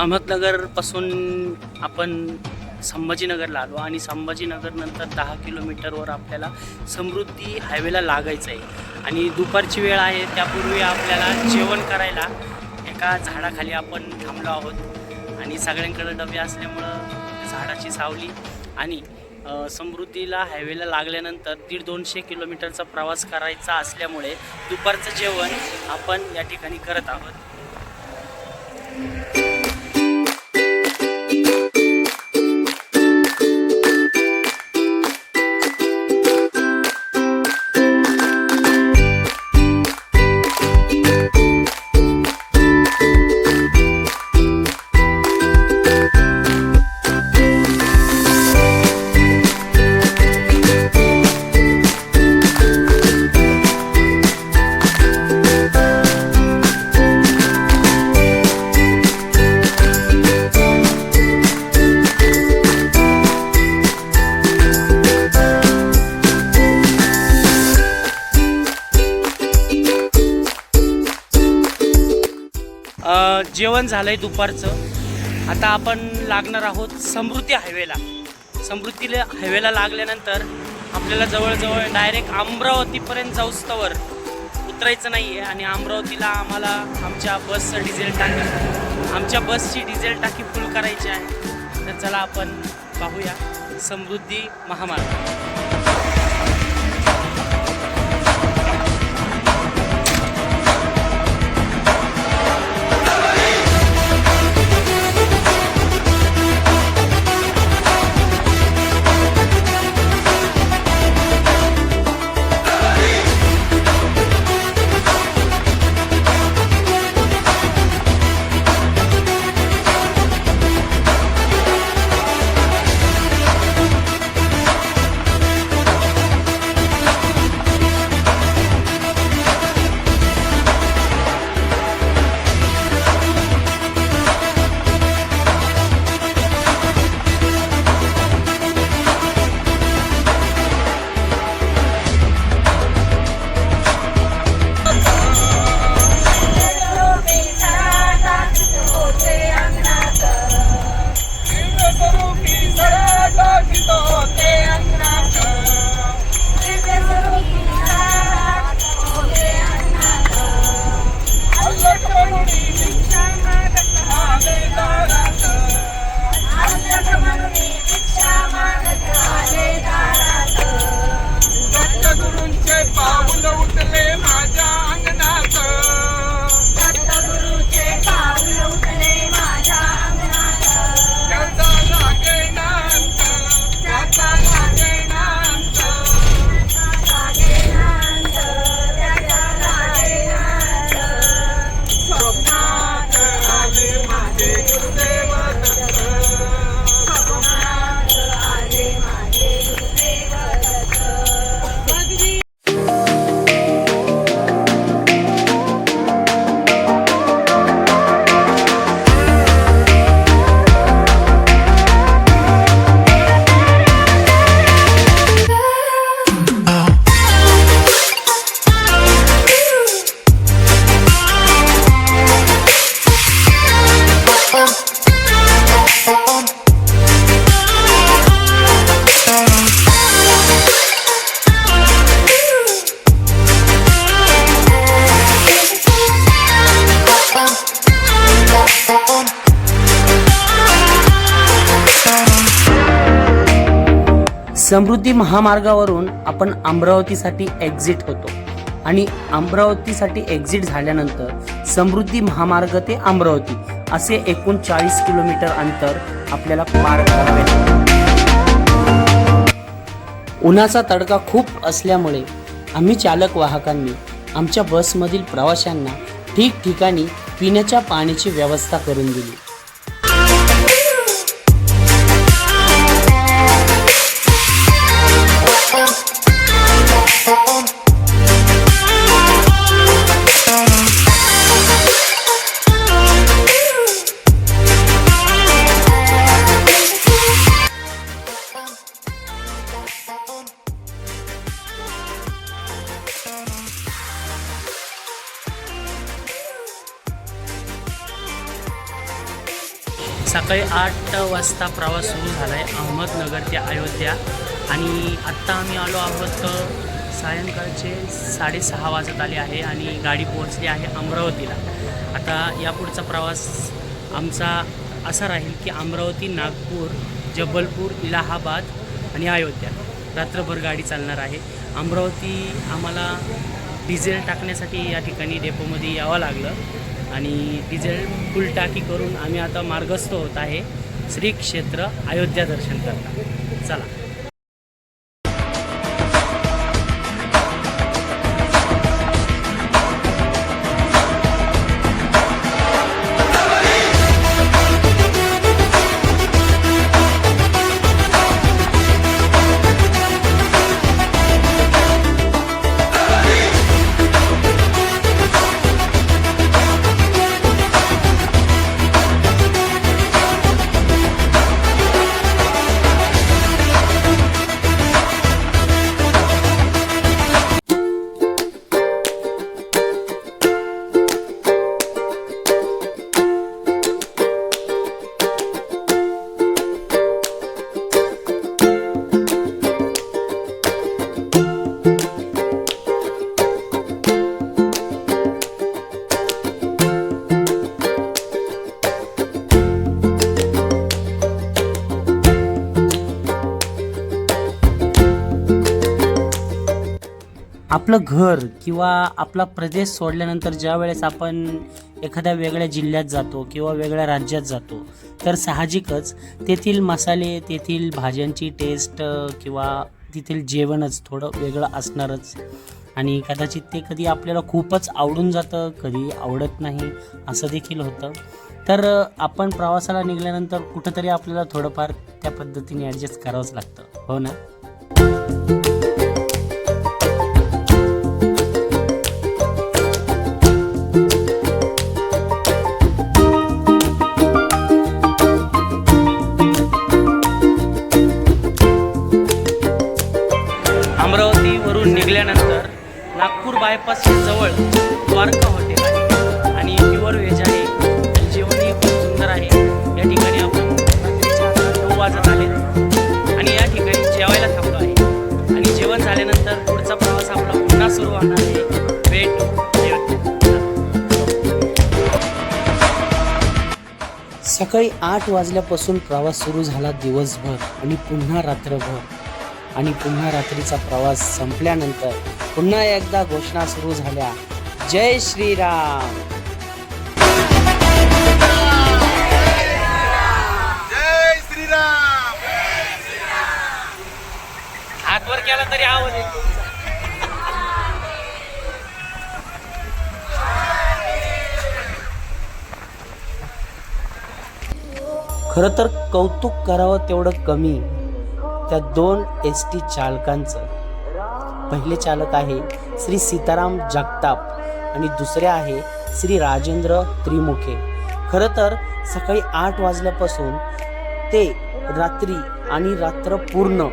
अहमदनगरपासून आपण संभाजीनगरला आलो आणि संभाजीनगर नंतर दहा किलोमीटरवर आपल्याला समृद्धी हायवेला लागायचं आहे आणि दुपारची वेळ आहे त्यापूर्वी आपल्याला जेवण करायला एका झाडाखाली आपण थांबलो आहोत. आणि सगळ्यांकडे डबे असल्यामुळं झाडाची सावली आणि समृद्धीला हायवेला लागल्यानंतर दीड दोनशे किलोमीटरचा प्रवास करायचा असल्यामुळे दुपारचं जेवण आपण या ठिकाणी करत आहोत. जेवण झालंय दुपारचं. आता आपण लागणार आहोत समृद्धी हायवेला. समृद्धीला हायवेला लागल्यानंतर आपल्याला जवळजवळ डायरेक्ट अमरावतीपर्यंत जाऊस्तवर उतरायचं नाही आहे आणि अमरावतीला आम्हाला आमच्या बसचं डिझेल टाकी आमच्या बसची डिझेल टाकी फुल करायची आहे. तर चला आपण पाहूया समृद्धी महामार्ग. समृद्धी महामार्गावरून आपण अमरावतीसाठी एक्झिट होतो. आणि अमरावतीसाठी एक्झिट झाल्यानंतर समृद्धी महामार्ग ते अमरावती असे एकूण चाळीस किलोमीटर अंतर आपल्याला पार करावे उन्हाचा तडका खूप असल्यामुळे आम्ही चालक वाहकांनी आमच्या बसमधील प्रवाशांना ठिकठिकाणी पिण्याच्या पाण्याची व्यवस्था करून दिली. सकाळी आठ वाजता प्रवास सुरू झाला आहे अहमदनगर ते अयोध्या. आणि आत्ता आम्ही आलो आहोत सायंकाळचे साडेसहा वाजत आले आहे आणि गाडी पोहोचली आहे अमरावतीला. आता यापुढचा प्रवास आमचा असा राहील की अमरावती नागपूर जबलपूर इलाहाबाद आणि अयोध्या. रात्रभर गाडी चालणार आहे. अमरावती आम्हाला डिझेल टाकण्यासाठी या ठिकाणी डेपोमध्ये यावं लागलं. आणि डिझेल फुल टाकी करून आम्ही आता मार्गस्थ होत आहे श्री क्षेत्र अयोध्या दर्शन करता. चला. आपलं घर किंवा आपला प्रदेश सोडल्यानंतर ज्या वेळेस आपण एखाद्या वेगळ्या जिल्ह्यात जातो किंवा वेगळ्या राज्यात जातो तर साहजिकच तेथील मसाले तेथील भाज्यांची टेस्ट किंवा तेथील जेवणच थोडं वेगळं असणारच. आणि कदाचित ते कधी आपल्याला खूपच आवडून जातं कधी आवडत नाही असं देखील होतं. तर आपण प्रवासाला निघाल्यानंतर कुठंतरी आपल्याला थोडंफार त्या पद्धतीने ॲडजस्ट करावंच लागतं. हो ना? बायपास जवळ द्वारका हॉटेल आहे. आणि प्युअर व्हेज आहे. जेवणही खूप सुंदर आहे. या ठिकाणी आपण रात्रीच्या नऊ वाजत आले आणि या ठिकाणी जेवायला थांबलो आहे. आणि जेवण झाल्यानंतर पुढचा प्रवास आपला पुन्हा सुरू होणार आहे. वेट सकाळी आठ वाजल्यापासून प्रवास सुरू झाला दिवसभर आणि पुन्हा रात्रभर. आणि पुन्हा रात्रीचा प्रवास संपल्यानंतर पुन्हा एकदा घोषणा सुरू झाल्या. जय श्रीराम. जय श्रीराम. हात वर केला तरी आवाज येतो. खरं तर कौतुक करावं तेवढं कमी. त्या दोन एस टी चालकांचं. पहिले चालक आहे श्री सीताराम जगताप आणि दुसरे आहे श्री राजेंद्र त्रिमुखे. खरं तर सकाळी आठ वाजल्यापासून ते रात्री आणि रात्र पूर्ण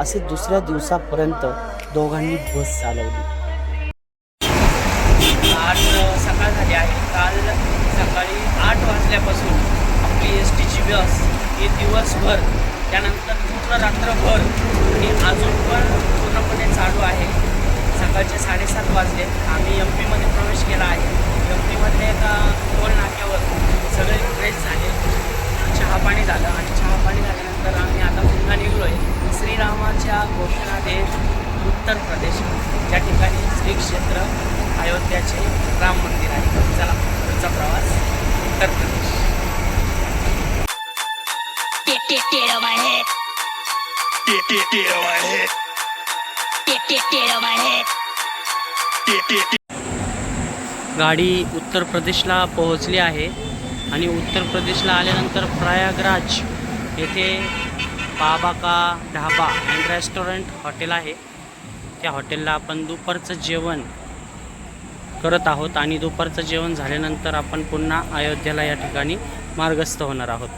असे दुसऱ्या दिवसापर्यंत दोघांनी बस चालवली. आज सकाळ झाली आहे. काल सकाळी आठ वाजल्यापासून आपली एस टीची बस ही दिवसभर त्यानंतर पूर्ण रात्रभर आणि अजून पण चालू आहे. सकाळचे साडेसात वाजले. आम्ही एम पीमध्ये प्रवेश केला आहे. एम पीमधल्या एका टोल नाक्यावर सगळे फ्रेश झाले. चहा पाणी झालं आणि चहा पाणी झाल्यानंतर आम्ही आता पुन्हा निघलो आहे श्रीरामाच्या घोषणा देत उत्तर प्रदेश. ज्या ठिकाणी श्री क्षेत्र अयोध्याचे राम मंदिर आहे. चला पुढचा प्रवास उत्तर प्रदेश. Get, गाडी उत्तर प्रदेशला पोहोचली आहे आणि उत्तर प्रदेशला आल्यानंतर प्रयागराज येथे बाबा का ढाबा अँड रेस्टॉरंट हॉटेल आहे. त्या हॉटेलला आपण दुपारचं जेवण करत आहोत आणि दुपारचं जेवण झाल्यानंतर आपण पुन्हा अयोध्येला या ठिकाणी मार्गस्थ होणार आहोत.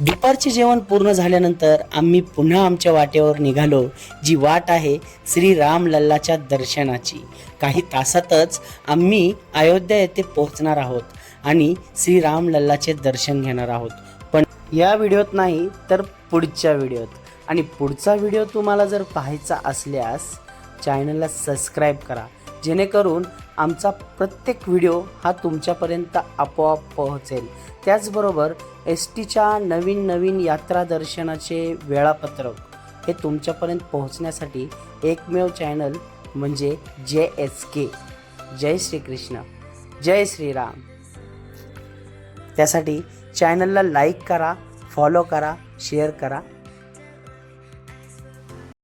दुपारचे जेवण पूर्ण झाल्यानंतर आम्ही पुन्हा आमच्या वाटेवर निघालो जी वाट आहे श्री राम लल्लाच्या दर्शनाची. काही तासातच आम्ही अयोध्या येथे पोहोचणार आहोत आणि श्री राम लल्लाचे दर्शन घेणार आहोत. पण या व्हिडिओत नाही तर पुढच्या व्हिडिओत. आणि पुढचा व्हिडिओ तुम्हाला जर पाहायचा असल्यास चॅनलला सबस्क्राईब करा. जेणेकरून आमचा प्रत्येक व्हिडिओ हा तुमच्यापर्यंत आपोआप पोहोचेल. त्याचबरोबर एस टीच्या नवीन नवीन यात्रा दर्शनाचे वेळापत्रक हे तुमच्यापर्यंत पोहोचण्यासाठी एकमेव चॅनल म्हणजे जे एस के. जय श्रीकृष्ण. जय श्रीराम. त्यासाठी चॅनलला लाईक करा फॉलो करा शेअर करा.